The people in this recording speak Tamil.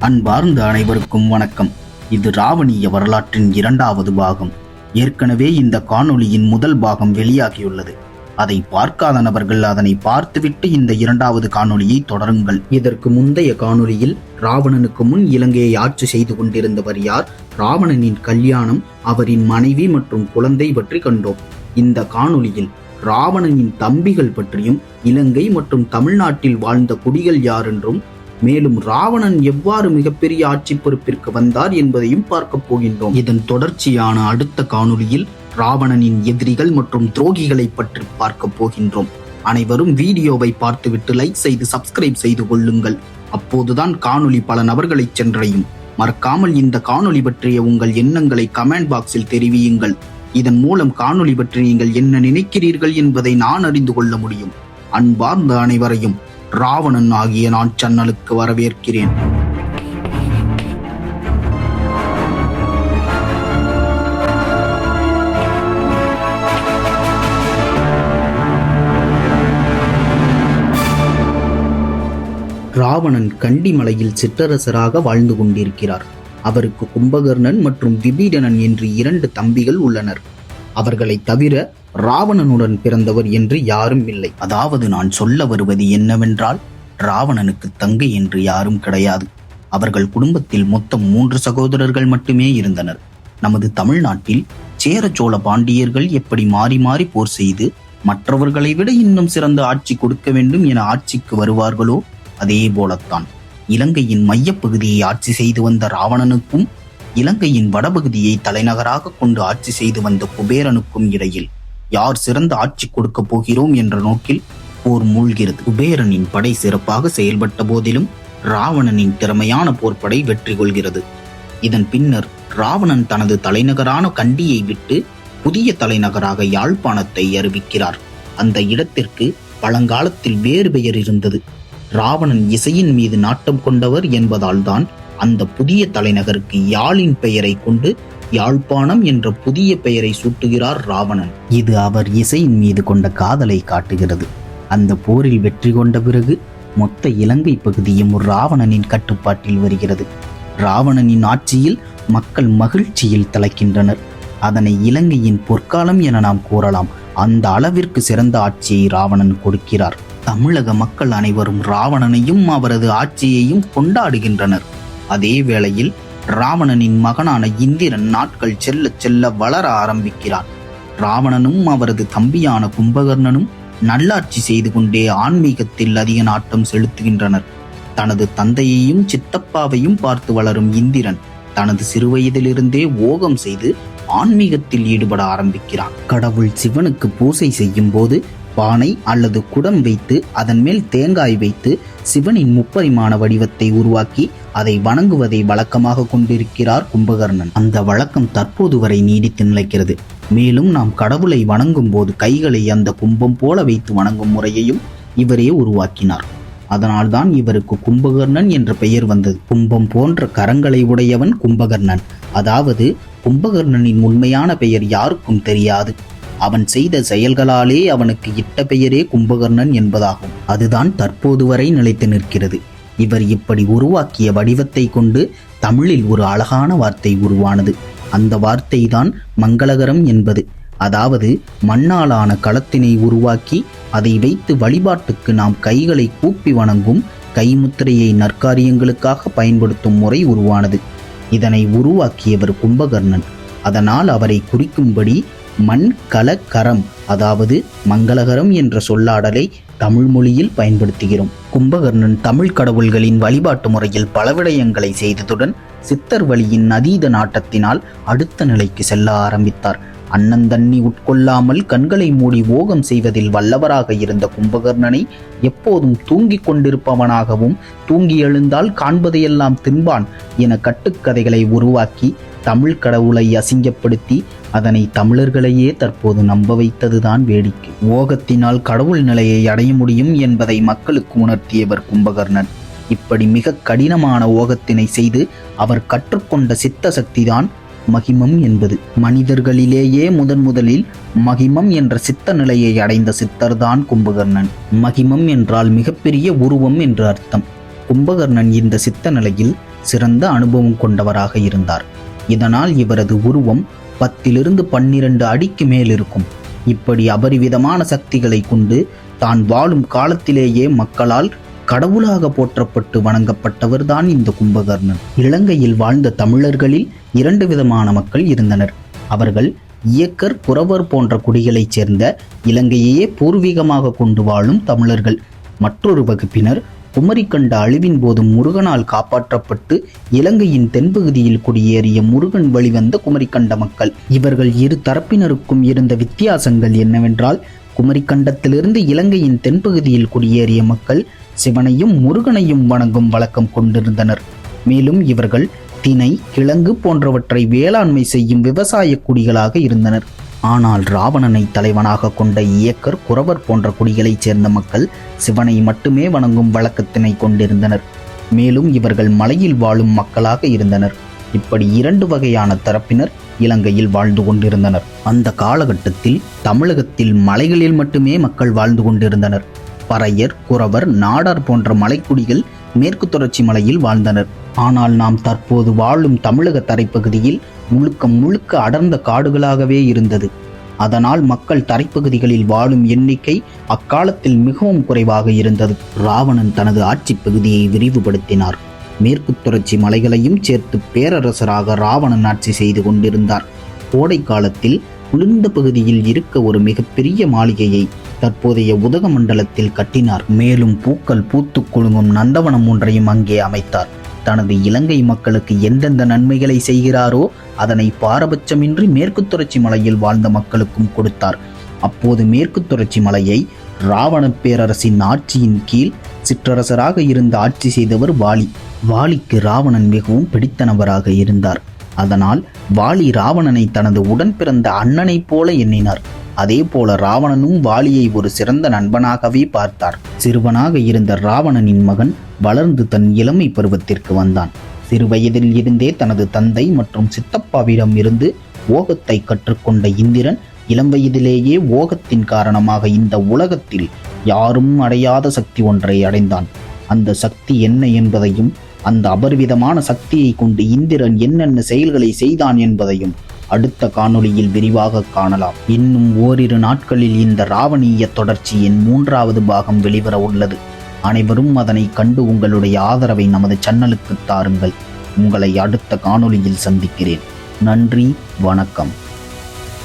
அன்பார்ந்த அனைவருக்கும் வணக்கம். இது ராவணிய வரலாற்றின் இரண்டாவது பாகம். ஏற்கனவே இந்த காணொளியின் முதல் பாகம் வெளியாகியுள்ளது. அதை பார்க்காத நபர்கள் அதனை பார்த்துவிட்டு இந்த இரண்டாவது காணொளியை தொடருங்கள். இதற்கு முந்தைய காணொளியில் ராவணனுக்கு முன் இலங்கையை ஆட்சி செய்து கொண்டிருந்தவர் யார்? ராவணனின் கல்யாணம் அவரின் மனைவி மற்றும் குழந்தை பற்றி கண்டோம். இந்த காணொளியில் ராவணனின் தம்பிகள் பற்றியும் இலங்கை மற்றும் தமிழ்நாட்டில் வாழ்ந்த குடிகள் யார் என்றும் மேலும் ராவணன் எவ்வாறு மிகப்பெரிய ஆட்சி பொறுப்பிற்கு வந்தார் என்பதையும் பார்க்க போகின்றோம். இதன் தொடர்ச்சியான அடுத்த காணொளியில் ராவணனின் எதிரிகள் மற்றும் துரோகிகளை பற்றி பார்க்க போகின்றோம். அனைவரும் வீடியோவை பார்த்துவிட்டு லைக் செய்து சப்ஸ்கிரைப் செய்து கொள்ளுங்கள். அப்போதுதான் காணொலி பல நபர்களை சென்றடையும். மறக்காமல் இந்த காணொலி பற்றிய உங்கள் எண்ணங்களை கமெண்ட் பாக்ஸில் தெரிவியுங்கள். இதன் மூலம் காணொலி பற்றி நீங்கள் என்ன நினைக்கிறீர்கள் என்பதை நான் அறிந்து கொள்ள முடியும். அன்பார்ந்த அனைவரையும் ராவணன் ஆகிய நான் சன்னலுக்கு வரவேற்கிறேன். ராவணன் கண்டிமலையில் சிற்றரசராக வாழ்ந்து கொண்டிருக்கிறார். அவருக்கு கும்பகர்ணன் மற்றும் விபீடனன் என்று இரண்டு தம்பிகள் உள்ளனர். அவர்களை தவிர ராவணனுடன் பிறந்தவர் என்று யாரும் இல்லை. அதாவது நான் சொல்ல வருவது என்னவென்றால் ராவணனுக்கு தங்கை என்று யாரும் கிடையாது. அவர்கள் குடும்பத்தில் மொத்தம் மூன்று சகோதரர்கள் மட்டுமே இருந்தனர். நமது தமிழ்நாட்டில் சேர சோழ பாண்டியர்கள் எப்படி மாறி மாறி போர் செய்து மற்றவர்களை விட இன்னும் சிறந்த ஆட்சி கொடுக்க வேண்டும் என ஆட்சிக்கு வருவார்களோ அதே போலத்தான். இலங்கையின் மையப்பகுதியை ஆட்சி செய்து வந்த ராவணனுக்கும் இலங்கையின் வடபகுதியை தலைநகராக கொண்டு ஆட்சி செய்து வந்த குபேரனுக்கும் இடையில் யார் சிறந்த ஆட்சி கொடுக்க போகிறோம் என்ற நோக்கில் போர் மூழ்கிறது. குபேரனின் படை சிறப்பாக செயல்பட்ட போதிலும் ராவணனின் திறமையான போர்ப்படை வெற்றி கொள்கிறது. இதன் பின்னர் ராவணன் தனது தலைநகரான கண்டியை விட்டு புதிய தலைநகராக யாழ்ப்பாணத்தை அறிவிக்கிறார். அந்த இடத்திற்கு பழங்காலத்தில் வேறு பெயர் இருந்தது. ராவணன் இசையின் மீது நாட்டம் கொண்டவர் என்பதால்தான் அந்த புதிய தலைநகருக்கு யாழின் பெயரை கொண்டு யாழ்ப்பாணம் என்ற புதிய பெயரை சூட்டுகிறார் ராவணன். இது அவர் இசையின் மீது கொண்ட காதலை காட்டுகிறது. அந்த போரில் வெற்றி கொண்ட பிறகு மொத்த இலங்கை பகுதியும் ராவணனின் கட்டுப்பாட்டில் வருகிறது. ராவணனின் ஆட்சியில் மக்கள் மகிழ்ச்சியில் தலைக்கின்றனர். அதனை இலங்கையின் பொற்காலம் என நாம் கூறலாம். அந்த அளவிற்கு சிறந்த ஆட்சியை ராவணன் கொடுக்கிறார். தமிழக மக்கள் அனைவரும் ராவணனையும் அவரது ஆட்சியையும் கொண்டாடுகின்றனர். அதே வேளையில் ராவணனின் மகனான இந்திரன் நாட்கள் செல்ல செல்ல வளர ஆரம்பிக்கிறான். ராவணனும் அவரது தம்பியான கும்பகர்ணனும் நல்லாட்சி செய்து கொண்டே ஆன்மீகத்தில் அதிக நாட்டம் செலுத்துகின்றனர். தனது தந்தையையும் சித்தப்பாவையும் பார்த்து வளரும் இந்திரன் தனது சிறுவயதிலிருந்தே ஓகம் செய்து ஆன்மீகத்தில் ஈடுபட ஆரம்பிக்கிறான். கடவுள் சிவனுக்கு பூசை செய்யும் போது பானை அல்லது குடம் வைத்து அதன் மேல் தேங்காய் வைத்து சிவனின் முப்பரிமாண வடிவத்தை உருவாக்கி அதை வணங்குவதை வழக்கமாக கொண்டிருக்கிறார் கும்பகர்ணன். அந்த வழக்கம் தற்போது வரை நீடித்து நிலைக்கிறது. மேலும் நாம் கடவுளை வணங்கும் போது கைகளை அந்த கும்பம் போல வைத்து வணங்கும் முறையையும் இவரே உருவாக்கினார். அதனால்தான் இவருக்கு கும்பகர்ணன் என்ற பெயர் வந்தது. கும்பம் போன்ற கரங்களை உடையவன் கும்பகர்ணன். அதாவது கும்பகர்ணனின் உண்மையான பெயர் யாருக்கும் தெரியாது. அவன் செய்த செயல்களாலே அவனுக்கு இட்ட பெயரே கும்பகர்ணன் என்பதாகும். அதுதான் தற்போது வரை நிலைத்து நிற்கிறது. இவர் இப்படி உருவாக்கிய வடிவத்தை கொண்டு தமிழில் ஒரு அழகான வார்த்தை உருவானது. அந்த வார்த்தை தான் மங்களகரம் என்பது. அதாவது மண்ணாலான களத்தினை உருவாக்கி அதை வைத்து வழிபாட்டுக்கு நாம் கைகளை கூப்பி வணங்கும் கைமுத்திரையை நற்காரியங்களுக்காக பயன்படுத்தும் முறை உருவானது. இதனை உருவாக்கியவர் கும்பகர்ணன். அதனால் அவரை குறிக்கும்படி மண் கலக்கரம் அதாவது மங்களகரம் என்ற சொல்லாடலை தமிழ் மொழியில் பயன்படுத்துகிறோம். கும்பகர்ணன் தமிழ் கடவுள்களின் வழிபாட்டு முறையில் பல விடயங்களை செய்ததுடன் சித்தர் வழியின் அதீத நாட்டத்தினால் அடுத்த நிலைக்கு செல்ல ஆரம்பித்தார். அன்னந்தண்ணி உட்கொள்ளாமல் கண்களை மூடி ஓகம் செய்வதில் வல்லவராக இருந்த கும்பகர்ணனை எப்போதும் தூங்கிக் கொண்டிருப்பவனாகவும் தூங்கி எழுந்தால் காண்பதையெல்லாம் தின்பான் என கட்டுக்கதைகளை உருவாக்கி தமிழ் கடவுளை அசிங்கப்படுத்தி அதனை தமிழர்களையே தற்போது நம்ப வைத்ததுதான் வேடிக்கை. ஓகத்தினால் கடவுள் நிலையை அடைய முடியும் என்பதை மக்களுக்கு உணர்த்தியவர் கும்பகர்ணன். இப்படி மிக கடினமான ஓகத்தினை செய்து அவர் கற்றுக்கொண்ட சித்த சக்திதான் மகிமம் என்பது. மனிதர்களிலேயே முதன் முதலில் மகிமம் என்ற சித்த நிலையை அடைந்த சித்தர்தான் கும்பகர்ணன். மகிமம் என்றால் மிகப்பெரிய உருவம் என்று அர்த்தம். கும்பகர்ணன் இந்த சித்த நிலையில் சிறந்த அனுபவம் கொண்டவராக இருந்தார். இதனால் இவரது உருவம் பத்திலிருந்து பன்னிரண்டு அடிக்கு மேல் இருக்கும் இப்படி அபரிவிதமான சக்திகளை கொண்டு தான் வாழும் காலத்திலேயே மக்களால் கடவுளாக போற்றப்பட்டு வணங்கப்பட்டவர்தான் இந்த கும்பகர்ணன். இலங்கையில் வாழ்ந்த தமிழர்களில் இரண்டு விதமான மக்கள் இருந்தனர். அவர்கள் இயக்கர் புறவர் போன்ற குடிகளைச் சேர்ந்த இலங்கையையே பூர்வீகமாக கொண்டு வாழும் தமிழர்கள். மற்றொரு வகுப்பினர் குமரி கண்ட அழிவின் போது முருகனால் காப்பாற்றப்பட்டு இலங்கையின் தென்பகுதியில் குடியேறிய முருகன் வழிவந்த குமரிக்கண்ட மக்கள். இவர்கள் இரு தரப்பினருக்கும் இருந்த வித்தியாசங்கள் என்னவென்றால் குமரிக்கண்டத்திலிருந்து இலங்கையின் தென்பகுதியில் குடியேறிய மக்கள் சிவனையும் முருகனையும் வணங்கும் வழக்கம் கொண்டிருந்தனர். மேலும் இவர்கள் திணை கிழங்கு போன்றவற்றை வேளாண்மை செய்யும் விவசாய குடிகளாக இருந்தனர். ஆனால் ராவணனை தலைவனாக கொண்ட இயக்கர் குறவர் போன்ற குடிகளைச் சேர்ந்த மக்கள் சிவனை மட்டுமே வணங்கும் வழக்கத்தினை கொண்டிருந்தனர். மேலும் இவர்கள் மலையில் வாழும் மக்களாக இருந்தனர். இப்படி இரண்டு வகையான தரப்பினர் இலங்கையில் வாழ்ந்து கொண்டிருந்தனர். அந்த காலகட்டத்தில் தமிழகத்தில் மலைகளில் மட்டுமே மக்கள் வாழ்ந்து கொண்டிருந்தனர். பறையர் குறவர் நாடார் போன்ற மலைக்குடிகள் மேற்கு தொடர்ச்சி மலையில் வாழ்ந்தனர். ஆனால் நாம் தற்போது வாழும் தமிழக தரைப்பகுதியில் முழுக்க முழுக்க அடர்ந்த காடுகளாகவே இருந்தது. அதனால் மக்கள் தரைப்பகுதிகளில் வாழும் எண்ணிக்கை அக்காலத்தில் மிகவும் குறைவாக இருந்தது. ராவணன் தனது ஆட்சி பகுதியை விரிவுபடுத்தினார். மேற்கு தொடர்ச்சி மலைகளையும் சேர்த்து பேரரசராக ராவணன் ஆட்சி செய்து கொண்டிருந்தார். கோடை காலத்தில் குளிர்ந்த பகுதியில் இருக்க ஒரு மிகப்பெரிய மாளிகையை தற்போதைய உதகமண்டலத்தில் கட்டினார். மேலும் பூக்கள் பூத்து குலுங்கும் நந்தவனம் ஒன்றையும் அங்கே அமைத்தார். தனது இலங்கை மக்களுக்கு எந்தெந்த நன்மைகளை செய்கிறாரோ அதனை பாரபட்சமின்றி மேற்கு தொடர்ச்சி மலையில் வாழ்ந்த மக்களுக்கும் கொடுத்தார். அப்போது மேற்கு தொடர்ச்சி மலையை ராவண பேரரசின் ஆட்சியின் கீழ் சிற்றரசராக இருந்து ஆட்சி செய்தவர் வாலி. வாலிக்கு ராவணன் மிகவும் பிடித்த நபராக இருந்தார். அதனால் வாலி ராவணனை தனது உடன் பிறந்த அண்ணனைப் போல எண்ணினார். அதே போல ராவணனும் வாலியை ஒரு சிறந்த நண்பனாகவே பார்த்தார். சிறுவனாக இருந்த ராவணனின் மகன் வளர்ந்து தன் இளமை பருவத்திற்கு வந்தான். சிறு வயதில் இருந்தே தனது தந்தை மற்றும் சித்தப்பாவிடம் இருந்து ஓகத்தை கற்றுக்கொண்ட இந்திரன் இளம் வயதிலேயே ஓகத்தின் காரணமாக இந்த உலகத்தில் யாரும் அடையாத சக்தி ஒன்றை அடைந்தான். அந்த சக்தி என்ன என்பதையும் அந்த அபரிவிதமான சக்தியை கொண்டு இந்திரன் என்னென்ன செயல்களை செய்தான் என்பதையும் அடுத்த காணொளியில் விரிவாக காணலாம். இன்னும் ஓரிரு நாட்களில் இந்த ராவணீய தொடர்ச்சியின் மூன்றாவது பாகம் வெளிவர உள்ளது. அனைவரும் அதனை கண்டு உங்களுடைய ஆதரவை நமது சேனலுக்கு தாருங்கள். உங்களை அடுத்த காணொளியில் சந்திக்கிறேன். நன்றி வணக்கம்.